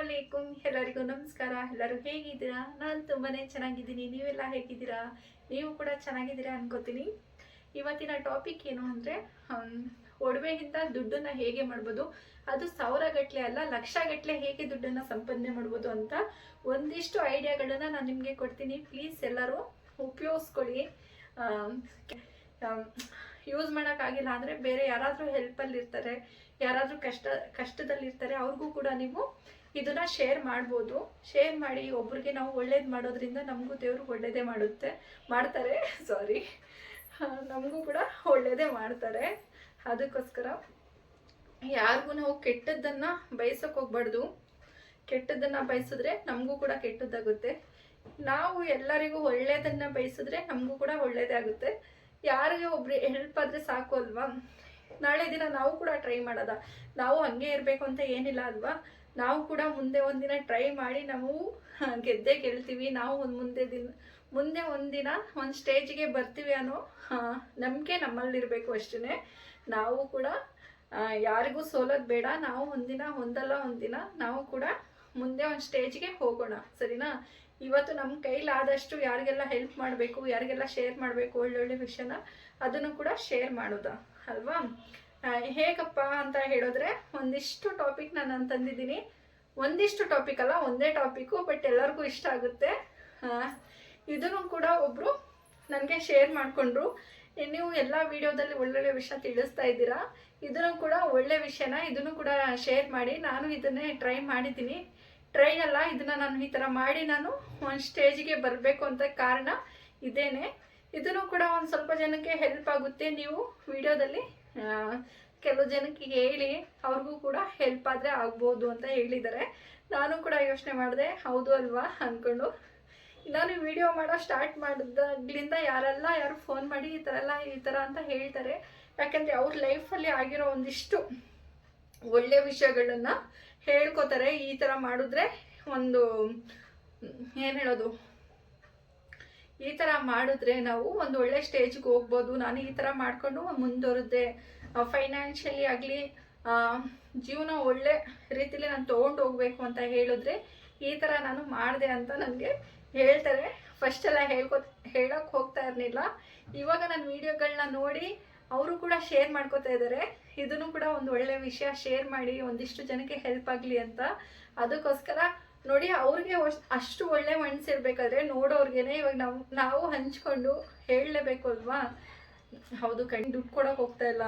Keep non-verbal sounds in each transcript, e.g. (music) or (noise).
ಅಲೈಕುಮ್ ಎಲ್ಲರಿಗೂ ನಮಸ್ಕಾರ. ಎಲ್ಲರೂ ಹೇಗಿದ್ದೀರಾ? ನಾನು ತುಂಬಾ ಚೆನ್ನಾಗಿದ್ದೀನಿ. ನೀವೆಲ್ಲ ಹೇಗಿದ್ದೀರಾ? ನೀವು ಕೂಡ ಚೆನ್ನಾಗಿದ್ದೀರಾ ಅನ್ಕೋತೀನಿ. ಇವತ್ತಿನ ಟಾಪಿಕ್ ಏನು ಅಂದರೆ ಒಡವೆಯಿಂದ ದುಡ್ಡನ್ನು ಹೇಗೆ ಮಾಡ್ಬೋದು? ಅದು ಸಾವಿರ ಗಟ್ಟಲೆ ಅಲ್ಲ, ಲಕ್ಷ ಗಟ್ಟಲೆ ಹೇಗೆ ದುಡ್ಡನ್ನು ಸಂಪಾದನೆ ಮಾಡ್ಬೋದು ಅಂತ ಒಂದಿಷ್ಟು ಐಡಿಯಾಗಳನ್ನು ನಾನು ನಿಮಗೆ ಕೊಡ್ತೀನಿ. ಪ್ಲೀಸ್ ಎಲ್ಲರೂ ಉಪಯೋಗಿಸ್ಕೊಳ್ಳಿ. ಯೂಸ್ ಮಾಡೋಕ್ಕಾಗಿಲ್ಲ ಅಂದರೆ ಬೇರೆ ಯಾರಾದರೂ ಹೆಲ್ಪಲ್ಲಿರ್ತಾರೆ ಯಾರಾದರೂ ಕಷ್ಟ, ಕಷ್ಟದಲ್ಲಿರ್ತಾರೆ, ಅವ್ರಿಗೂ ಕೂಡ ನೀವು ಇದನ್ನ ಶೇರ್ ಮಾಡ್ಬೋದು. ಶೇರ್ ಮಾಡಿ ಒಬ್ರಿಗೆ ನಾವು ಒಳ್ಳೇದು ಮಾಡೋದ್ರಿಂದ ನಮಗೂ ದೇವರು ಒಳ್ಳೇದೇ ಮಾಡುತ್ತೆ. ಮಾಡ್ತಾರೆ. (laughs) ಸಾರಿ ನಮಗೂ ಕೂಡ ಒಳ್ಳೇದೇ ಮಾಡ್ತಾರೆ. ಅದಕ್ಕೋಸ್ಕರ ಯಾರಿಗೂ ನಾವು ಕೆಟ್ಟದ್ದನ್ನು ಬಯಸೋಕೆ ಹೋಗ್ಬಾರ್ದು. ಕೆಟ್ಟದ್ದನ್ನು ಬಯಸಿದ್ರೆ ನಮಗೂ ಕೂಡ ಕೆಟ್ಟದ್ದಾಗುತ್ತೆ. ನಾವು ಎಲ್ಲರಿಗೂ ಒಳ್ಳೇದನ್ನು ಬಯಸಿದ್ರೆ ನಮಗೂ ಕೂಡ ಒಳ್ಳೇದೇ ಆಗುತ್ತೆ. ಯಾರಿಗೆ ಒಬ್ರು ಹೆಲ್ಪ್ ಆದರೆ ಸಾಕು ಅಲ್ವಾ? ನಾಳೆ ದಿನ ನಾವು ಕೂಡ ಟ್ರೈ ಮಾಡೋದ. ನಾವು ಹಂಗೆ ಇರಬೇಕು ಅಂತ ಏನಿಲ್ಲ ಅಲ್ವಾ? ನಾವು ಕೂಡ ಮುಂದೆ ಒಂದಿನ ಟ್ರೈ ಮಾಡಿ ನಾವು ಗೆದ್ದೇ ಗೆಲ್ತೀವಿ. ನಾವು ಒಂದು ಮುಂದೆ ದಿನ, ಮುಂದೆ ಒಂದಿನ ಒಂದು ಸ್ಟೇಜ್ಗೆ ಬರ್ತೀವಿ ಅನ್ನೋ ನಂಬಿಕೆ ನಮ್ಮಲ್ಲಿರಬೇಕು ಅಷ್ಟೇ ನಾವು ಕೂಡ ಯಾರಿಗೂ ಸೋಲೋದು ಬೇಡ. ನಾವು ಒಂದಿನ ಒಂದಲ್ಲ ಒಂದಿನ ನಾವು ಕೂಡ ಮುಂದೆ ಒಂದು ಸ್ಟೇಜ್ಗೆ ಹೋಗೋಣ. ಸರಿನಾ? ಇವತ್ತು ನಮ್ಮ ಕೈಲಾದಷ್ಟು ಯಾರಿಗೆಲ್ಲ ಹೆಲ್ಪ್ ಮಾಡಬೇಕು, ಯಾರಿಗೆಲ್ಲ ಶೇರ್ ಮಾಡಬೇಕು ಒಳ್ಳೊಳ್ಳೆ ವಿಷಯನ, ಅದನ್ನು ಕೂಡ ಶೇರ್ ಮಾಡೋದಾ? ಅಲ್ವಾ? ಹೇಗಪ್ಪ ಅಂತ ಹೇಳಿದ್ರೆ ಒಂದಿಷ್ಟು ಟಾಪಿಕ್ ನಾನು ತಂದಿದ್ದೀನಿ ಒಂದಿಷ್ಟು ಟಾಪಿಕ್ ಅಲ್ಲ, ಒಂದೇ ಟಾಪಿಕ್ಕು ಬಟ್ ಎಲ್ಲರಿಗೂ ಇಷ್ಟ ಆಗುತ್ತೆ. ಇದನ್ನು ಕೂಡ ಒಬ್ಬರು ನನಗೆ ಶೇರ್ ಮಾಡಿಕೊಂಡ್ರು. ನೀವು ಎಲ್ಲ ವಿಡಿಯೋದಲ್ಲಿ ಒಳ್ಳೊಳ್ಳೆ ವಿಷಯ ತಿಳಿಸ್ತಾ ಇದ್ದೀರಾ? ಇದನ್ನು ಕೂಡ ಒಳ್ಳೆ ವಿಷಯನ ಇದನ್ನು ಕೂಡ ಶೇರ್ ಮಾಡಿ. ನಾನು ಇದನ್ನೇ ಟ್ರೈ ಮಾಡಿದ್ದೀನಿ. ಟ್ರೈ ಅಲ್ಲ, ಇದನ್ನು ನಾನು ಈ ಥರ ಮಾಡಿ ನಾನು ಒಂದು ಸ್ಟೇಜಿಗೆ ಬರಬೇಕು ಅಂತ ಕಾರಣ ಇದೇನೆ. ಇದನ್ನು ಕೂಡ ಒಂದು ಸ್ವಲ್ಪ ಜನಕ್ಕೆ ಹೆಲ್ಪ್ ಆಗುತ್ತೆ. ನೀವು ವಿಡಿಯೋದಲ್ಲಿ ಕೆಲವು ಜನಕ್ಕೆ ಹೇಳಿ ಅವ್ರಿಗೂ ಕೂಡ ಹೆಲ್ಪ್ ಆದರೆ ಆಗ್ಬೋದು ಅಂತ ಹೇಳಿದ್ದಾರೆ. ನಾನು ಕೂಡ ಯೋಚನೆ ಮಾಡಿದೆ, ಹೌದು ಅಲ್ವಾ ಅಂದ್ಕೊಂಡು ನಾನು ವಿಡಿಯೋ ಮಾಡೋ ಸ್ಟಾರ್ಟ್ ಮಾಡಿದಾಗ್ಲಿಂದ ಯಾರೆಲ್ಲ ಯಾರು ಫೋನ್ ಮಾಡಿ ಈ ಥರ ಎಲ್ಲ ಈ ಥರ ಅಂತ ಹೇಳ್ತಾರೆ. ಯಾಕಂದರೆ ಅವ್ರ ಲೈಫಲ್ಲಿ ಆಗಿರೋ ಒಂದಿಷ್ಟು ಒಳ್ಳೆ ವಿಷಯಗಳನ್ನು ಹೇಳ್ಕೊತಾರೆ. ಈ ಥರ ಮಾಡಿದ್ರೆ ಒಂದು, ಏನು ಹೇಳೋದು? ಈ ಥರ ಮಾಡಿದ್ರೆ ನಾವು ಒಂದು ಒಳ್ಳೆ ಸ್ಟೇಜ್ಗೆ ಹೋಗ್ಬೋದು. ನಾನು ಈ ಥರ ಮಾಡಿಕೊಂಡು ಮುಂದುವರೆದೆ. ಫೈನಾನ್ಷಿಯಲಿ ಆಗಲಿ ಜೀವನ ಒಳ್ಳೆ ರೀತಿಲಿ ನಾನು ತೊಗೊಂಡು ಹೋಗ್ಬೇಕು ಅಂತ ಹೇಳಿದ್ರೆ ಈ ಥರ ನಾನು ಮಾಡಿದೆ ಅಂತ ನನಗೆ ಹೇಳ್ತಾರೆ. ಫಸ್ಟೆಲ್ಲ ಹೇಳ್ಕೊ ಹೇಳೋಕ್ಕೆ ಹೋಗ್ತಾ ಇರಲಿಲ್ಲ. ಇವಾಗ ನನ್ನ ವೀಡಿಯೋಗಳನ್ನ ನೋಡಿ ಅವರು ಕೂಡ ಶೇರ್ ಮಾಡ್ಕೋತಾ ಇದ್ದಾರೆ ಇದನ್ನು ಕೂಡ ಒಂದು ಒಳ್ಳೆ ವಿಷಯ ಶೇರ್ ಮಾಡಿ, ಒಂದಿಷ್ಟು ಜನಕ್ಕೆ ಹೆಲ್ಪ್ ಆಗಲಿ ಅಂತ. ಅದಕ್ಕೋಸ್ಕರ ನೋಡಿ, ಅವ್ರಿಗೆ ಅಷ್ಟ್- ಒಳ್ಳೆ ಮನಸ್ಸಿರ್ಬೇಕಾದ್ರೆ ನೋಡೋರ್ಗೆನೆ ಇವಾಗ ನಾವು ನಾವು ಹಂಚ್ಕೊಂಡು ಹೇಳಲೇಬೇಕು ಅಲ್ವಾ? ಹೌದು, ಕಣ್, ದುಡ್ಡು ಕೊಡೋಕೆ ಹೋಗ್ತಾ ಇಲ್ಲ.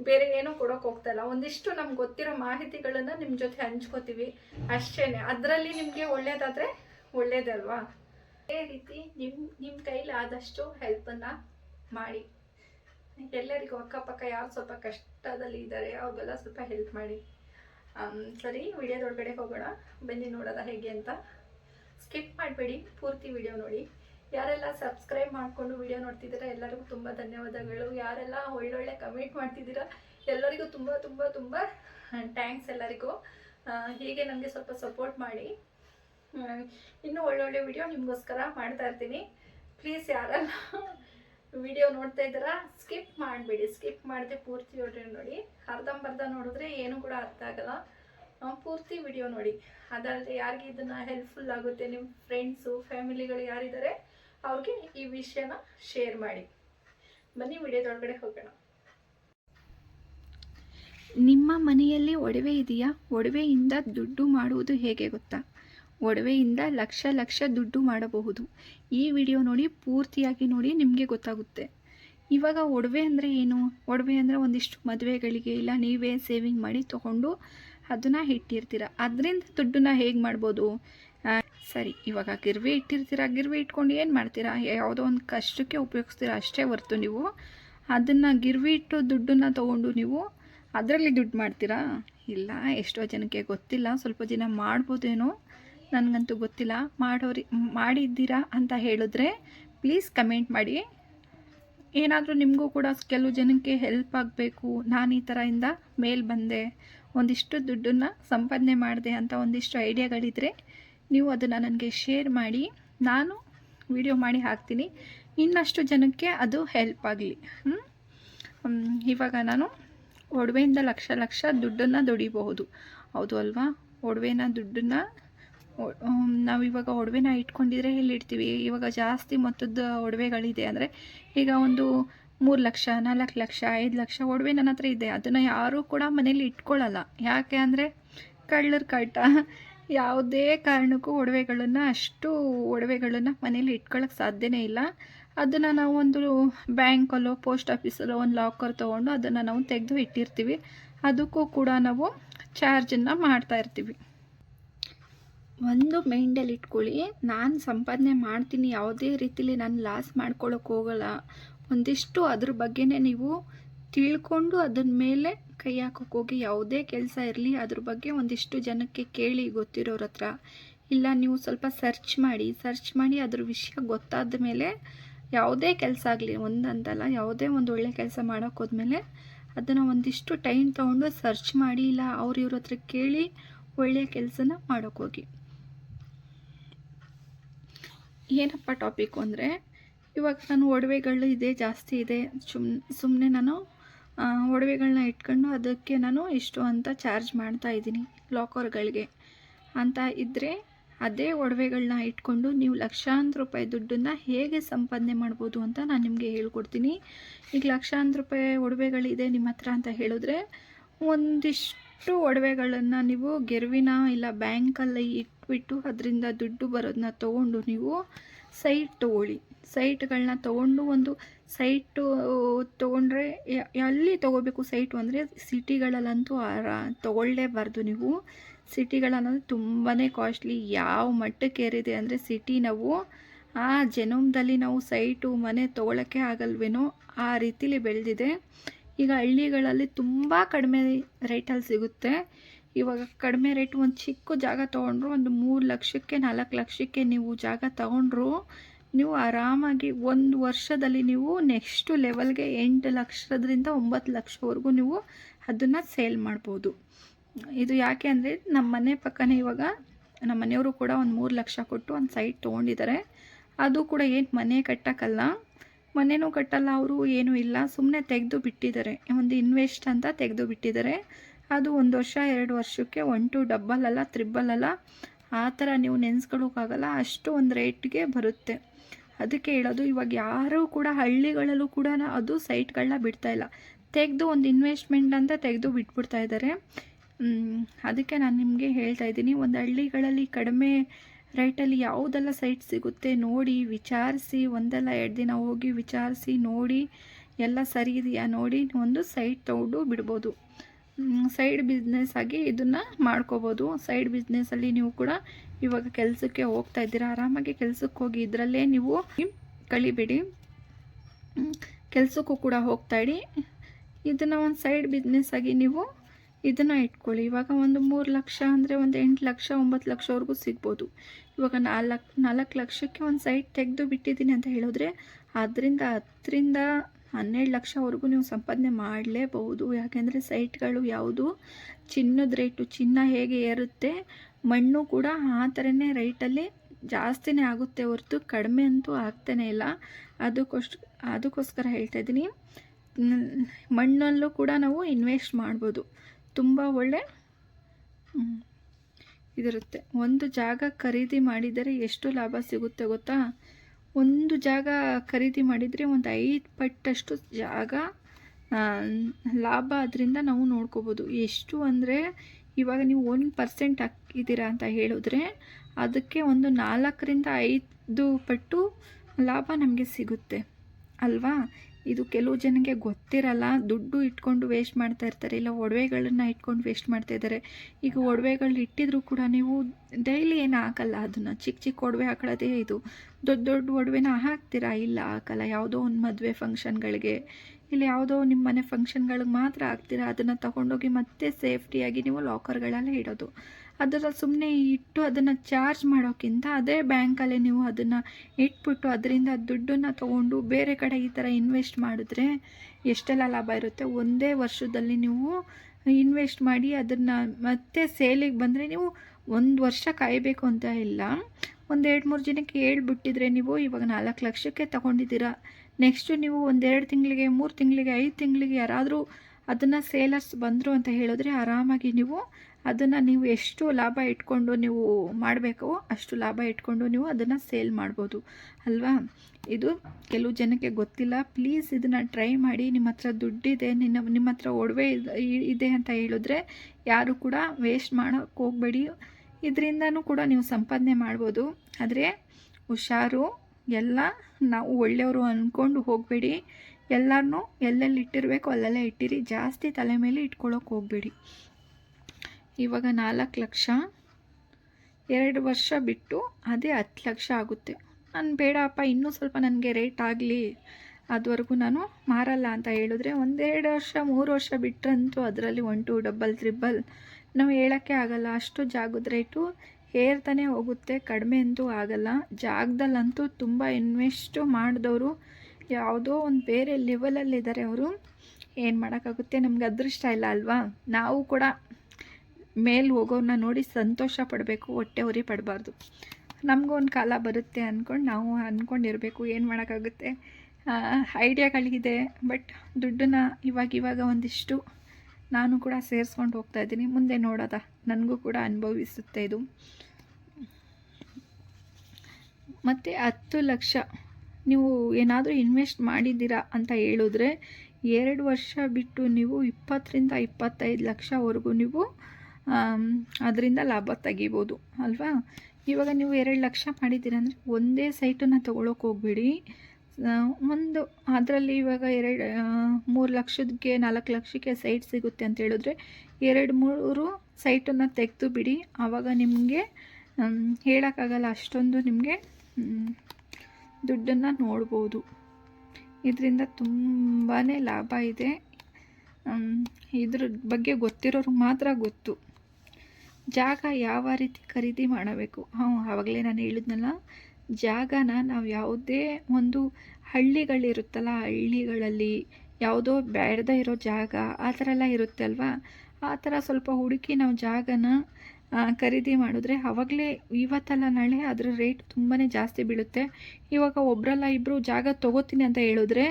ಬೇರೆ ಏನೂ ಕೊಡೋಕೆ ಹೋಗ್ತಾ ಇಲ್ಲ. ಒಂದಿಷ್ಟು ನಮ್ಗೆ ಗೊತ್ತಿರೋ ಮಾಹಿತಿಗಳನ್ನು ನಿಮ್ಮ ಜೊತೆ ಹಂಚ್ಕೋತೀವಿ ಅಷ್ಟೇ ಅದರಲ್ಲಿ ನಿಮಗೆ ಒಳ್ಳೇದಾದರೆ ಒಳ್ಳೇದಲ್ವಾ ಅದೇ ರೀತಿ ನಿಮ್ಮ ನಿಮ್ಮ ಕೈಲಿ ಆದಷ್ಟು ಹೆಲ್ಪನ್ನು ಮಾಡಿ. ಎಲ್ಲರಿಗೂ ಅಕ್ಕಪಕ್ಕ, ಯಾರು ಸ್ವಲ್ಪ ಕಷ್ಟದಲ್ಲಿ ಇದ್ದಾರೆ ಅವ್ರಿಗೆಲ್ಲ ಸ್ವಲ್ಪ ಹೆಲ್ಪ್ ಮಾಡಿ. ಸರಿ, ವಿಡಿಯೋದೊಳಗಡೆ ಹೋಗೋಣ. ಬನ್ನಿ ನೋಡೋದ ಹೇಗೆ ಅಂತ. ಸ್ಕಿಪ್ ಮಾಡಬೇಡಿ, ಪೂರ್ತಿ ವಿಡಿಯೋ ನೋಡಿ. ಯಾರೆಲ್ಲ ಸಬ್ಸ್ಕ್ರೈಬ್ ಮಾಡಿಕೊಂಡು ವಿಡಿಯೋ ನೋಡ್ತಿದ್ದೀರ, ಎಲ್ಲರಿಗೂ ತುಂಬ ಧನ್ಯವಾದಗಳು. ಯಾರೆಲ್ಲ ಒಳ್ಳೊಳ್ಳೆ ಕಮೆಂಟ್ ಮಾಡ್ತಿದ್ದೀರ, ಎಲ್ಲರಿಗೂ ತುಂಬ ತುಂಬ ತುಂಬ ಥ್ಯಾಂಕ್ಸ್ ಎಲ್ಲರಿಗೂ. ಹೀಗೆ ನನಗೆ ಸ್ವಲ್ಪ ಸಪೋರ್ಟ್ ಮಾಡಿ. ಇನ್ನೂ ಒಳ್ಳೊಳ್ಳೆ ವಿಡಿಯೋ ನಿಮಗೋಸ್ಕರ ಮಾಡ್ತಾ ಇರ್ತೀನಿ. ಪ್ಲೀಸ್ ಯಾರೆಲ್ಲ ವಿಡಿಯೋ ನೋಡ್ತಾ ಇದ್ದೀರಾ? ಸ್ಕಿಪ್ ಮಾಡಬೇಡಿ, ಸ್ಕಿಪ್ ಮಾಡದೆ ಪೂರ್ತಿ ನೋಡ್ರಿ ನೋಡಿ. ಅರ್ಧಂಬರ್ಧ ನೋಡಿದ್ರೆ ಏನು ಕೂಡ ಅರ್ಥ ಆಗಲ್ಲ. ಪೂರ್ತಿ ವಿಡಿಯೋ ನೋಡಿ. ಅದಲ್ಲದೆ ಯಾರಿಗೆ ಇದನ್ನು ಹೆಲ್ಪ್ಫುಲ್ ಆಗುತ್ತೆ ನಿಮ್ಮ ಫ್ರೆಂಡ್ಸು ಫ್ಯಾಮಿಲಿಗಳು ಯಾರಿದ್ದಾರೆ ಅವ್ರಿಗೆ ಈ ವಿಷಯನ ಶೇರ್ ಮಾಡಿ. ಬನ್ನಿ, ವಿಡಿಯೋದೊಳಗಡೆ ಹೋಗೋಣ. ನಿಮ್ಮ ಮನೆಯಲ್ಲಿ ಒಡವೆ ಇದೆಯಾ? ಒಡವೆಯಿಂದ ದುಡ್ಡು ಮಾಡುವುದು ಹೇಗೆ ಗೊತ್ತಾ? ಒಡವೆಯಿಂದ ಲಕ್ಷ ಲಕ್ಷ ದುಡ್ಡು ಮಾಡಬಹುದು. ಈ ವಿಡಿಯೋ ನೋಡಿ ಪೂರ್ತಿಯಾಗಿ ನೋಡಿ ನಿಮಗೆ ಗೊತ್ತಾಗುತ್ತೆ. ಇವಾಗ ಒಡವೆ ಅಂದರೆ ಏನು? ಒಡವೆ ಅಂದರೆ ಒಂದಿಷ್ಟು ಮದುವೆಗಳಿಗೆ ಇಲ್ಲ, ನೀವೇ ಸೇವಿಂಗ್ ಮಾಡಿ ತೊಗೊಂಡು ಅದನ್ನು ಇಟ್ಟಿರ್ತೀರ. ಅದರಿಂದ ದುಡ್ಡನ್ನ ಹೇಗೆ ಮಾಡ್ಬೋದು? ಸರಿ, ಇವಾಗ ಗಿರ್ವಿ ಇಟ್ಟಿರ್ತೀರ, ಗಿರ್ವಿ ಇಟ್ಕೊಂಡು ಏನು ಮಾಡ್ತೀರಾ? ಯಾವುದೋ ಒಂದು ಕಷ್ಟಕ್ಕೆ ಉಪಯೋಗಿಸ್ತೀರಾ, ಅಷ್ಟೇ ಹೊರ್ತು ನೀವು. ಅದನ್ನು ಗಿರ್ವಿ ಇಟ್ಟು ದುಡ್ಡನ್ನು ತೊಗೊಂಡು ನೀವು ಅದರಲ್ಲಿ ದುಡ್ಡು ಮಾಡ್ತೀರಾ? ಇಲ್ಲ, ಎಷ್ಟೋ ಜನಕ್ಕೆ ಗೊತ್ತಿಲ್ಲ, ಸ್ವಲ್ಪ ಜನ ಮಾಡ್ಬೋದೇನೋ. ನನಗಂತೂ ಗೊತ್ತಿಲ್ಲ. ಮಾಡೋರಿ, ಮಾಡಿದ್ದೀರಾ ಅಂತ ಹೇಳಿದ್ರೆ ಪ್ಲೀಸ್ ಕಮೆಂಟ್ ಮಾಡಿ. ಏನಾದರೂ ನಿಮಗೂ ಕೂಡ ಕೆಲವು ಜನಕ್ಕೆ ಹೆಲ್ಪ್ ಆಗಬೇಕು. ನಾನು ಈ ಥರದಿಂದ ಮೇಲ್ ಬಂದೆ. ಒಂದಿಷ್ಟು ದುಡ್ಡನ್ನು ಸಂಪಾದನೆ ಮಾಡಿದೆ ಅಂತ ಒಂದಿಷ್ಟು ಐಡಿಯಾಗಳಿದ್ರೆ ನೀವು ಅದನ್ನು ನನಗೆ ಶೇರ್ ಮಾಡಿ. ನಾನು ವಿಡಿಯೋ ಮಾಡಿ ಹಾಕ್ತೀನಿ. ಇನ್ನಷ್ಟು ಜನಕ್ಕೆ ಅದು ಹೆಲ್ಪ್ ಆಗಲಿ. ಇವಾಗ ನಾನು ಒಡವೆಯಿಂದ ಲಕ್ಷ ಲಕ್ಷ ದುಡ್ಡನ್ನು ದುಡಿಬಹುದು. ಹೌದು ಅಲ್ವಾ? ಒಡವೆನ, ದುಡ್ಡನ್ನ ಒ- ಇವಾಗ ಒಡವೆನ ಇಟ್ಕೊಂಡಿದ್ರೆ ಎಲ್ಲಿಡ್ತೀವಿ? ಇವಾಗ ಜಾಸ್ತಿ ಮೊತ್ತದ ಒಡವೆಗಳಿದೆ ಅಂದರೆ ಈಗ ಒಂದು ಮೂರು ಲಕ್ಷ, ನಾಲ್ಕು ಲಕ್ಷ, ಐದು ಲಕ್ಷ ಒಡವೆ ನನ್ನ ಹತ್ರ ಇದೆ. ಅದನ್ನು ಯಾರೂ ಕೂಡ ಮನೇಲಿ ಇಟ್ಕೊಳ್ಳಲ್ಲ ಯಾಕೆ ಅಂದರೆ ಕಳ್ಳರ ಕಾಟ. ಯಾವುದೇ ಕಾರಣಕ್ಕೂ ಒಡವೆಗಳನ್ನು, ಅಷ್ಟು ಒಡವೆಗಳನ್ನು ಮನೇಲಿ ಇಟ್ಕೊಳ್ಳೋಕೆ ಸಾಧ್ಯನೇ ಇಲ್ಲ. ಅದನ್ನು ನಾವು ಒಂದು ಬ್ಯಾಂಕಲ್ಲೋ, ಪೋಸ್ಟ್ ಆಫೀಸಲ್ಲೋ, ಒಂದು ಲಾಕರ್ ತೊಗೊಂಡು ಅದನ್ನು ನಾವು ತೆಗೆದು ಇಟ್ಟಿರ್ತೀವಿ. ಅದಕ್ಕೂ ಕೂಡ ನಾವು ಚಾರ್ಜನ್ನು ಮಾಡ್ತಾ ಇರ್ತೀವಿ. ಒಂದು ಮೈಂಡಲ್ಲಿ ಇಟ್ಕೊಳ್ಳಿ. ನಾನು ಸಂಪಾದನೆ ಮಾಡ್ತೀನಿ, ಯಾವುದೇ ರೀತಿಲಿ ನಾನು ಲಾಸ್ ಮಾಡ್ಕೊಳ್ಳೋಕೆ ಹೋಗಲ್ಲ. ಒಂದಿಷ್ಟು ಅದ್ರ ಬಗ್ಗೆನೇ ನೀವು ತಿಳ್ಕೊಂಡು ಅದನ್ನ ಮೇಲೆ ಕೈ ಹಾಕೋಕೆ ಹೋಗಿ. ಯಾವುದೇ ಕೆಲಸ ಇರಲಿ, ಅದ್ರ ಬಗ್ಗೆ ಒಂದಿಷ್ಟು ಜನಕ್ಕೆ ಕೇಳಿ ಗೊತ್ತಿರೋರ ಹತ್ರ. ಇಲ್ಲ, ನೀವು ಸ್ವಲ್ಪ ಸರ್ಚ್ ಮಾಡಿ. ಸರ್ಚ್ ಮಾಡಿ ಅದ್ರ ವಿಷಯ ಗೊತ್ತಾದ ಮೇಲೆ ಯಾವುದೇ ಕೆಲಸ ಆಗಲಿ, ಒಂದಂತಲ್ಲ, ಯಾವುದೇ ಒಂದು ಒಳ್ಳೆ ಕೆಲಸ ಮಾಡೋಕೆ ಹೋದ್ಮೇಲೆ ಅದನ್ನು ಒಂದಿಷ್ಟು ಟೈಮ್ ತೊಗೊಂಡು ಸರ್ಚ್ ಮಾಡಿ, ಇಲ್ಲ ಅವ್ರ ಇವ್ರ ಹತ್ರ ಕೇಳಿ ಒಳ್ಳೆಯ ಕೆಲಸನ ಮಾಡೋಕೆ ಹೋಗಿ. ಏನಪ್ಪ ಟಾಪಿಕ್ ಅಂದರೆ, ಇವಾಗ ನಾನು ಒಡವೆಗಳು ಇದೆ, ಜಾಸ್ತಿ ಇದೆ, ಸುಮ್ ಸುಮ್ಮನೆ ನಾನು ಒಡವೆಗಳನ್ನ ಇಟ್ಕೊಂಡು ಅದಕ್ಕೆ ನಾನು ಇಷ್ಟು ಅಂತ ಚಾರ್ಜ್ ಮಾಡ್ತಾ ಇದ್ದೀನಿ ಲಾಕರ್ಗಳಿಗೆ ಅಂತ ಇದ್ದರೆ ಅದೇ ಒಡವೆಗಳನ್ನ ಇಟ್ಕೊಂಡು ನೀವು ಲಕ್ಷಾಂತರ ರೂಪಾಯಿ ದುಡ್ಡನ್ನು ಹೇಗೆ ಸಂಪಾದನೆ ಮಾಡ್ಬೋದು ಅಂತ ನಾನು ನಿಮಗೆ ಹೇಳ್ಕೊಡ್ತೀನಿ. ಈಗ ಲಕ್ಷಾಂತರ ರೂಪಾಯಿ ಒಡವೆಗಳಿದೆ ನಿಮ್ಮ ಹತ್ರ ಅಂತ ಹೇಳಿದ್ರೆ, ಒಂದಿಷ್ಟು ಒಡವೆಗಳನ್ನು ನೀವು ಗೆರುವಿನ ಇಲ್ಲ ಬ್ಯಾಂಕಲ್ಲಿ ಇಟ್ಬಿಟ್ಟು ಅದರಿಂದ ದುಡ್ಡು ಬರೋದನ್ನ ತೊಗೊಂಡು ನೀವು ಸೈಟ್ ತೊಗೊಳ್ಳಿ. ಸೈಟ್ಗಳನ್ನ ತೊಗೊಂಡು ಒಂದು ಸೈಟು ತೊಗೊಂಡ್ರೆ ಎಲ್ಲಿ ತೊಗೋಬೇಕು ಸೈಟು ಅಂದರೆ ಸಿಟಿಗಳಲ್ಲಂತೂ ಆರಾ, ತೊಗೊಳ್ಳೇಬಾರ್ದು ನೀವು. ಸಿಟಿಗಳನ್ನೋದು ತುಂಬಾ ಕಾಸ್ಟ್ಲಿ. ಯಾವ ಮಟ್ಟಕ್ಕೆ ಏರಿದೆ ಅಂದರೆ ಸಿಟಿ ನಾವು ಆ ಜನಮದಲ್ಲಿ ನಾವು ಸೈಟು ಮನೆ ತೊಗೊಳಕ್ಕೆ ಆಗಲ್ವೇನೋ ಆ ರೀತಿಲಿ ಬೆಳೆದಿದೆ. ಈಗ ಹಳ್ಳಿಗಳಲ್ಲಿ ತುಂಬ ಕಡಿಮೆ ರೇಟಲ್ಲಿ ಸಿಗುತ್ತೆ. ಇವಾಗ ಕಡಿಮೆ ರೇಟ್ ಒಂದು ಚಿಕ್ಕ ಜಾಗ ತೊಗೊಂಡ್ರು ಒಂದು ಮೂರು ಲಕ್ಷಕ್ಕೆ, ನಾಲ್ಕು ಲಕ್ಷಕ್ಕೆ ನೀವು ಜಾಗ ತಗೊಂಡ್ರು, ನೀವು ಆರಾಮಾಗಿ ಒಂದು ವರ್ಷದಲ್ಲಿ ನೀವು ನೆಕ್ಸ್ಟ್ ಲೆವೆಲ್ಗೆ ಎಂಟು ಲಕ್ಷದಿಂದ ಒಂಬತ್ತು ಲಕ್ಷವರೆಗೂ ನೀವು ಅದನ್ನು ಸೇಲ್ ಮಾಡ್ಬೋದು. ಇದು ಯಾಕೆ ಅಂದರೆ ನಮ್ಮ ಮನೆ ಪಕ್ಕನೇ ಇವಾಗ ನಮ್ಮ ಮನೆಯವರು ಕೂಡ ಒಂದು ಮೂರು ಲಕ್ಷ ಕೊಟ್ಟು ಒಂದು ಸೈಟ್ ತೊಗೊಂಡಿದ್ದಾರೆ. ಅದು ಕೂಡ ಏನು ಮನೆ ಕಟ್ಟಕ್ಕಲ್ಲ. ಮನೆನೂ ಕಟ್ಟಲ್ಲ, ಅವರು ಏನೂ ಇಲ್ಲ ಸುಮ್ಮನೆ ತೆಗೆದು ಬಿಟ್ಟಿದ್ದಾರೆ. ಒಂದು ಇನ್ವೆಸ್ಟ್ ಅಂತ ತೆಗೆದು ಬಿಟ್ಟಿದ್ದಾರೆ. ಅದು ಒಂದು ವರ್ಷ, ಎರಡು ವರ್ಷಕ್ಕೆ ಒನ್ ಟು ಡಬ್ಬಲ್ ಅಲ್ಲ, ತ್ರಿಬಲ್ ಅಲ್ಲ, ಆ ಥರ ನೀವು ನೆನೆಸ್ಕೊಳ್ಳೋಕ್ಕಾಗಲ್ಲ ಅಷ್ಟು ಒಂದು ರೇಟ್ಗೆ ಬರುತ್ತೆ. ಅದಕ್ಕೆ ಹೇಳೋದು, ಇವಾಗ ಯಾರೂ ಕೂಡ ಹಳ್ಳಿಗಳಲ್ಲೂ ಕೂಡ ಅದು ಸೈಟ್ಗಳನ್ನ ಬಿಡ್ತಾ ಇಲ್ಲ. ತೆಗೆದು ಒಂದು ಇನ್ವೆಸ್ಟ್ಮೆಂಟ್ ಅಂತ ತೆಗೆದು ಬಿಟ್ಬಿಡ್ತಾ ಇದ್ದಾರೆ. ಅದಕ್ಕೆ ನಾನು ನಿಮಗೆ ಹೇಳ್ತಾ ಇದ್ದೀನಿ, ಒಂದು ಹಳ್ಳಿಗಳಲ್ಲಿ ಕಡಿಮೆ ರೇಟಲ್ಲಿ ಯಾವುದೆಲ್ಲ ಸೈಟ್ ಸಿಗುತ್ತೆ ನೋಡಿ, ವಿಚಾರಿಸಿ, ಒಂದಲ್ಲ ಎರಡು ದಿನ ಹೋಗಿ ವಿಚಾರಿಸಿ ನೋಡಿ, ಎಲ್ಲ ಸರಿ ಇದೆಯಾ ನೋಡಿ, ಒಂದು ಸೈಟ್ ತೊಗೊಂಡು ಬಿಡ್ಬೋದು. ಸೈಡ್ ಬಿಸ್ನೆಸ್ ಆಗಿ ಇದನ್ನು ಮಾಡ್ಕೋಬೋದು. ಸೈಡ್ ಬಿಸ್ನೆಸ್ಸಲ್ಲಿ ನೀವು ಕೂಡ ಇವಾಗ ಕೆಲಸಕ್ಕೆ ಹೋಗ್ತಾ ಇದ್ದೀರಾ. ಆರಾಮಾಗಿ ಕೆಲಸಕ್ಕೆ ಹೋಗಿ ಇದರಲ್ಲೇ ನೀವು ಕಳಿಬೇಡಿ ಕೆಲಸಕ್ಕೂ ಕೂಡ ಹೋಗ್ತಾ ಇಡಿ. ಇದನ್ನು ಒಂದು ಸೈಡ್ ಬಿಸ್ನೆಸ್ ಆಗಿ ನೀವು ಇದನ್ನು ಇಟ್ಕೊಳ್ಳಿ. ಇವಾಗ ಒಂದು ಮೂರು ಲಕ್ಷ ಅಂದರೆ ಒಂದು ಎಂಟು ಲಕ್ಷ, ಒಂಬತ್ತು ಲಕ್ಷವರೆಗೂ ಸಿಗ್ಬೋದು. ಇವಾಗ ನಾಲ್ಕು ನಾಲ್ಕು ಲಕ್ಷಕ್ಕೆ ಒಂದು ಸೈಟ್ ತೆಗೆದು ಬಿಟ್ಟಿದ್ದೀನಿ ಅಂತ ಹೇಳಿದ್ರೆ ಅದರಿಂದ ಹತ್ತರಿಂದ ಹನ್ನೆರಡು ಲಕ್ಷವರೆಗೂ ನೀವು ಸಂಪಾದನೆ ಮಾಡಲೇಬಹುದು. ಯಾಕೆಂದರೆ ಸೈಟ್ಗಳು ಯಾವುದು ಚಿನ್ನದ ರೇಟು, ಚಿನ್ನ ಹೇಗೆ ಏರುತ್ತೆ, ಮಣ್ಣು ಕೂಡ ಆ ಥರನೇ ರೈಟಲ್ಲಿ ಜಾಸ್ತಿನೇ ಆಗುತ್ತೆ ಹೊರತು ಕಡಿಮೆ ಅಂತೂ ಆಗ್ತಾನೇ ಇಲ್ಲ. ಅದಕ್ಕೋಸ್ಕರ ಅದಕ್ಕೋಸ್ಕರ ಹೇಳ್ತಾ ಇದ್ದೀನಿ. ಮಣ್ಣಲ್ಲೂ ಕೂಡ ನಾವು ಇನ್ವೆಸ್ಟ್ ಮಾಡ್ಬೋದು. ತುಂಬ ಒಳ್ಳೆ ಇದಿರುತ್ತೆ. ಒಂದು ಜಾಗ ಖರೀದಿ ಮಾಡಿದರೆ ಎಷ್ಟು ಲಾಭ ಸಿಗುತ್ತೆ ಗೊತ್ತಾ? ಒಂದು ಜಾಗ ಖರೀದಿ ಮಾಡಿದರೆ ಒಂದು ಐದು ಪಟ್ಟಷ್ಟು ಜಾಗ ಲಾಭ ಅದರಿಂದ ನಾವು ನೋಡ್ಕೋಬೋದು. ಎಷ್ಟು ಅಂದರೆ ಇವಾಗ ನೀವು ಒನ್ ಪರ್ಸೆಂಟ್ ಹಾಕಿದ್ದೀರಾ ಅಂತ ಹೇಳಿದ್ರೆ ಅದಕ್ಕೆ ಒಂದು ನಾಲ್ಕರಿಂದ ಐದು ಪಟ್ಟು ಲಾಭ ನಮಗೆ ಸಿಗುತ್ತೆ. ಅಲ್ವಾ? ಇದು ಕೆಲವು ಜನಕ್ಕೆ ಗೊತ್ತಿರಲ್ಲ, ದುಡ್ಡು ಇಟ್ಕೊಂಡು ವೇಸ್ಟ್ ಮಾಡ್ತಾ ಇರ್ತಾರೆ, ಇಲ್ಲ ಒಡವೆಗಳನ್ನ ಇಟ್ಕೊಂಡು ವೇಸ್ಟ್ ಮಾಡ್ತಾ ಇದ್ದಾರೆ. ಈಗ ಒಡವೆಗಳು ಇಟ್ಟಿದ್ರು ಕೂಡ ನೀವು ಡೈಲಿ ಏನು ಹಾಕಲ್ಲ ಅದನ್ನು? ಚಿಕ್ಕ ಚಿಕ್ಕ ಒಡವೆ ಹಾಕೊಳ್ಳೋದೇ ಇದು. ದೊಡ್ಡ ದೊಡ್ಡ ಒಡವೆನ ಹಾಕ್ತೀರಾ? ಇಲ್ಲ ಹಾಕಲ್ಲ. ಯಾವುದೋ ಒಂದು ಮದುವೆ ಫಂಕ್ಷನ್ಗಳಿಗೆ ಇಲ್ಲಿ ಯಾವುದೋ ನಿಮ್ಮ ಮನೆ ಫಂಕ್ಷನ್ಗಳಿಗೆ ಮಾತ್ರ ಹಾಕ್ತೀರಾ? ಅದನ್ನು ತಗೊಂಡೋಗಿ ಮತ್ತೆ ಸೇಫ್ಟಿಯಾಗಿ ನೀವು ಲಾಕರ್ಗಳಲ್ಲೇ ಇಡೋದು. ಅದರ ಸುಮ್ಮನೆ ಇಟ್ಟು ಅದನ್ನು ಚಾರ್ಜ್ ಮಾಡೋಕ್ಕಿಂತ ಅದೇ ಬ್ಯಾಂಕಲ್ಲೇ ನೀವು ಅದನ್ನು ಇಟ್ಬಿಟ್ಟು ಅದರಿಂದ ದುಡ್ಡನ್ನು ತೊಗೊಂಡು ಬೇರೆ ಕಡೆ ಈ ಥರ ಇನ್ವೆಸ್ಟ್ ಮಾಡಿದ್ರೆ ಎಷ್ಟೆಲ್ಲ ಲಾಭ ಇರುತ್ತೆ? ಒಂದೇ ವರ್ಷದಲ್ಲಿ ನೀವು ಇನ್ವೆಸ್ಟ್ ಮಾಡಿ ಅದನ್ನು ಮತ್ತೆ ಸೇಲಿಗೆ ಬಂದರೆ ನೀವು ಒಂದು ವರ್ಷ ಕಾಯಬೇಕು ಅಂತ ಇಲ್ಲ. ಒಂದು ಎರಡು ಮೂರು ಜನಕ್ಕೆ ಹೇಳ್ಬಿಟ್ಟಿದ್ರೆ ನೀವು ಇವಾಗ ನಾಲ್ಕು ಲಕ್ಷಕ್ಕೆ ತೊಗೊಂಡಿದ್ದೀರಾ. ನೆಕ್ಸ್ಟು ನೀವು ಒಂದೆರಡು ತಿಂಗಳಿಗೆ, ಮೂರು ತಿಂಗಳಿಗೆ, ಐದು ತಿಂಗಳಿಗೆ ಯಾರಾದರೂ ಅದನ್ನು ಸೇಲರ್ಸ್ ಬಂದರು ಅಂತ ಹೇಳಿದ್ರೆ ಆರಾಮಾಗಿ ನೀವು ಅದನ್ನು ನೀವು ಎಷ್ಟು ಲಾಭ ಇಟ್ಕೊಂಡು ನೀವು ಮಾಡಬೇಕೋ ಅಷ್ಟು ಲಾಭ ಇಟ್ಕೊಂಡು ನೀವು ಅದನ್ನು ಸೇಲ್ ಮಾಡ್ಬೋದು. ಅಲ್ವಾ? ಇದು ಕೆಲವು ಜನಕ್ಕೆ ಗೊತ್ತಿಲ್ಲ. ಪ್ಲೀಸ್ ಇದನ್ನು ಟ್ರೈ ಮಾಡಿ. ನಿಮ್ಮ ಹತ್ರ ದುಡ್ಡಿದೆ, ನಿನ್ನ, ನಿಮ್ಮ ಹತ್ರ ಒಡವೆ ಇದ್- ಅಂತ ಹೇಳಿದ್ರೆ ಯಾರು ಕೂಡ ವೇಸ್ಟ್ ಮಾಡೋಕ್ಕೆ ಹೋಗಬೇಡಿ. ಇದರಿಂದನೂ ಕೂಡ ನೀವು ಸಂಪಾದನೆ ಮಾಡ್ಬೋದು. ಆದರೆ ಹುಷಾರು, ಎಲ್ಲ ನಾವು ಒಳ್ಳೆಯವರು ಅಂದ್ಕೊಂಡು ಹೋಗಬೇಡಿ. ಎಲ್ಲರನ್ನೂ ಎಲ್ಲೆಲ್ಲಿ ಇಟ್ಟಿರಬೇಕು ಅಲ್ಲೆಲ್ಲ ಇಟ್ಟಿರಿ. ಜಾಸ್ತಿ ತಲೆ ಮೇಲೆ ಇಟ್ಕೊಳ್ಳೋಕೆ ಹೋಗಬೇಡಿ. ಇವಾಗ ನಾಲ್ಕು ಲಕ್ಷ. ಎರಡು ವರ್ಷ ಬಿಟ್ಟು ಅದೇ ಹತ್ತು ಲಕ್ಷ ಆಗುತ್ತೆ. ನಾನು ಬೇಡಪ್ಪ, ಇನ್ನೂ ಸ್ವಲ್ಪ ನನಗೆ ರೇಟ್ ಆಗಲಿ. ಅದುವರೆಗೂ ನಾನು ಮಾರಲ್ಲ ಅಂತ ಹೇಳಿದ್ರೆ ಒಂದೆರಡು ವರ್ಷ, ಮೂರು ವರ್ಷ ಬಿಟ್ಟರಂತೂ ಅದರಲ್ಲಿ ಒನ್ ಟು ಡಬಲ್ ತ್ರಿಬಲ್ ನಾವು ಹೇಳೋಕ್ಕೆ ಆಗಲ್ಲ. ಅಷ್ಟು ಜಾಗದ ರೇಟು ಏರ್ತಾನೆ ಹೋಗುತ್ತೆ. ಕಡಿಮೆ ಅಂತೂ ಆಗಲ್ಲ. ಜಾಗದಲ್ಲಂತೂ ತುಂಬ ಇನ್ವೆಸ್ಟು ಮಾಡಿದವರು ಯಾವುದೋ ಒಂದು ಬೇರೆ ಲೆವೆಲಲ್ಲಿದ್ದಾರೆ ಅವರು. ಏನು ಮಾಡೋಕ್ಕಾಗುತ್ತೆ? ನಮ್ಗೆ ಅದೃಷ್ಟ ಇಲ್ಲ ಅಲ್ವಾ? ನಾವು ಕೂಡ ಮೇಲೆ ಹೋಗೋನ್ನ ನೋಡಿ ಸಂತೋಷ ಪಡಬೇಕು, ಹೊಟ್ಟೆ ಉರಿ ಪಡಬಾರ್ದು. ನಮಗೂ ಒಂದು ಕಾಲ ಬರುತ್ತೆ ಅಂದ್ಕೊಂಡು ನಾವು ಅಂದ್ಕೊಂಡಿರಬೇಕು ಏನು ಮಾಡೋಕ್ಕಾಗುತ್ತೆ. ಐಡಿಯಾಗಳಿದೆ, ಬಟ್ ದುಡ್ಡನ್ನ ಇವಾಗ ಇವಾಗ ಒಂದಿಷ್ಟು ನಾನು ಕೂಡ ಸೇರಿಸ್ಕೊಂಡು ಹೋಗ್ತಾ ಇದ್ದೀನಿ. ಮುಂದೆ ನೋಡೋದ? ನನಗೂ ಕೂಡ ಅನುಭವಿಸುತ್ತೆ ಇದು. ಮತ್ತು ಹತ್ತು ಲಕ್ಷ. ನೀವು ಏನಾದರೂ ಇನ್ವೆಸ್ಟ್ ಮಾಡಿದ್ದೀರಾ ಅಂತ ಹೇಳಿದ್ರೆ, ಎರಡು ವರ್ಷ ಬಿಟ್ಟು ನೀವು ಇಪ್ಪತ್ತರಿಂದ ಇಪ್ಪತ್ತೈದು ಲಕ್ಷವರೆಗೂ ನೀವು ಅದರಿಂದ ಲಾಭ ತೆಗಿಬೋದು, ಅಲ್ವಾ? ಇವಾಗ ನೀವು ಎರಡು ಲಕ್ಷ ಮಾಡಿದ್ದೀರ ಅಂದರೆ ಒಂದೇ ಸೈಟನ್ನು ತೊಗೊಳಕ್ಕೆ ಹೋಗ್ಬೇಡಿ. ಒಂದು, ಅದರಲ್ಲಿ ಇವಾಗ ಎರಡು ಮೂರು ಲಕ್ಷಕ್ಕೆ, ನಾಲ್ಕು ಲಕ್ಷಕ್ಕೆ ಸೈಟ್ ಸಿಗುತ್ತೆ ಅಂತ ಹೇಳಿದ್ರೆ ಎರಡು, ಮೂರು ಸೈಟನ್ನು ತೆಗೆದು ಬಿಡಿ. ಆವಾಗ ನಿಮಗೆ ಹೇಳೋಕ್ಕಾಗಲ್ಲ ಅಷ್ಟೊಂದು ನಿಮಗೆ ದುಡ್ಡನ್ನು ನೋಡ್ಬೋದು. ಇದರಿಂದ ತುಂಬಾ ಲಾಭ ಇದೆ. ಇದ್ರ ಬಗ್ಗೆ ಗೊತ್ತಿರೋರು ಮಾತ್ರ ಗೊತ್ತು. ಜಾಗ ಯಾವ ರೀತಿ ಖರೀದಿ ಮಾಡಬೇಕು? ಹಾಂ ಆವಾಗಲೇ ನಾನು ಹೇಳಿದ್ನಲ್ಲ, ಜಾಗನ ನಾವು ಯಾವುದೇ ಒಂದು ಹಳ್ಳಿಗಳಿರುತ್ತಲ್ಲ ಹಳ್ಳಿಗಳಲ್ಲಿ ಯಾವುದೋ ಬೇಡದೇ ಇರೋ ಜಾಗ, ಆ ಥರ ಎಲ್ಲ ಇರುತ್ತೆ ಅಲ್ವಾ? ಆ ಥರ ಸ್ವಲ್ಪ ಹುಡುಕಿ ನಾವು ಜಾಗನ ಖರೀದಿ ಮಾಡಿದ್ರೆ ಆವಾಗಲೇ ಇವತ್ತಲ್ಲ ನಾಳೆ ಅದರ ರೇಟ್ ತುಂಬಾ ಜಾಸ್ತಿ ಬೀಳುತ್ತೆ. ಇವಾಗ ಒಬ್ಬರಲ್ಲ ಇಬ್ಬರು ಜಾಗ ತೊಗೋತೀನಿ ಅಂತ ಹೇಳಿದ್ರೆ,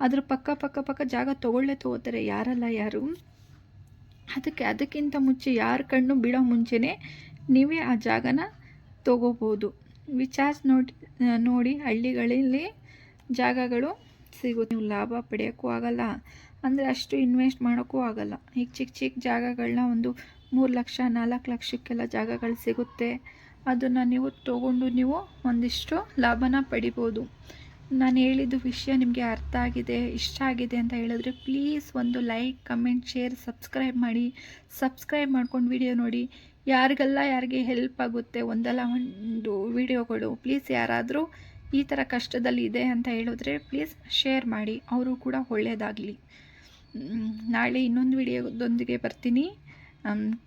ಅದ್ರ ಪಕ್ಕ ಪಕ್ಕ ಪಕ್ಕ ಜಾಗ ತೊಗೊಳ್ಳೇ ತೊಗೋತಾರೆ, ಯಾರಲ್ಲ ಯಾರು? ಅದಕ್ಕೆ ಅದಕ್ಕಿಂತ ಮುಂಚೆ ಯಾರ ಕಣ್ಣು ಬೀಳೋ ಮುಂಚೆನೇ ನೀವೇ ಆ ಜಾಗನ ತಗೋಬೋದು. ವಿಚಾರ್ಸ್ ನೋಡಿ ನೋಡಿ ಹಳ್ಳಿಗಳಲ್ಲಿ ಜಾಗಗಳು ಸಿಗುತ್ತೆ. ನೀವು ಲಾಭ ಪಡೆಯೋಕ್ಕೂ ಆಗಲ್ಲ. ಅಂದರೆ ಅಷ್ಟು ಇನ್ವೆಸ್ಟ್ ಮಾಡೋಕ್ಕೂ ಆಗಲ್ಲ. ಈಗ ಚಿಕ್ಕ ಚಿಕ್ಕ ಜಾಗಗಳನ್ನ ಒಂದು ಮೂರು ಲಕ್ಷ, ನಾಲ್ಕು ಲಕ್ಷಕ್ಕೆಲ್ಲ ಜಾಗಗಳು ಸಿಗುತ್ತೆ. ಅದನ್ನು ನೀವು ತೊಗೊಂಡು ನೀವು ಒಂದಿಷ್ಟು ಲಾಭನ ಪಡಿಬೋದು. ನಾನು ಹೇಳಿದ್ದು ವಿಷಯ ನಿಮಗೆ ಅರ್ಥ ಆಗಿದೆ, ಇಷ್ಟ ಆಗಿದೆ ಅಂತ ಹೇಳಿದ್ರೆ ಪ್ಲೀಸ್ ಒಂದು ಲೈಕ್ ಕಮೆಂಟ್ ಶೇರ್ ಸಬ್ಸ್ಕ್ರೈಬ್ ಮಾಡಿ. ಸಬ್ಸ್ಕ್ರೈಬ್ ಮಾಡ್ಕೊಂಡು ವಿಡಿಯೋ ನೋಡಿ. ಯಾರಿಗೆಲ್ಲ ಯಾರಿಗೆ ಹೆಲ್ಪ್ ಆಗುತ್ತೆ ಒಂದಲ್ಲ ಒಂದು ವಿಡಿಯೋಗಳು ಪ್ಲೀಸ್ ಯಾರಾದರೂ ಈ ಥರ ಕಷ್ಟದಲ್ಲಿ ಇದೆ ಅಂತ ಹೇಳಿದ್ರೆ ಪ್ಲೀಸ್ ಶೇರ್ ಮಾಡಿ. ಅವರು ಕೂಡ ಒಳ್ಳೆಯದಾಗಲಿ ನಾಳೆ ಇನ್ನೊಂದು ವಿಡಿಯೋದೊಂದಿಗೆ ಬರ್ತೀನಿ.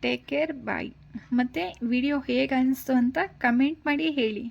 ಟೇಕ್ ಕೇರ್ ಬಾಯ್ ಮತ್ತು ವಿಡಿಯೋ ಹೇಗೆ ಅನಿಸ್ತು ಅಂತ ಕಮೆಂಟ್ ಮಾಡಿ ಹೇಳಿ.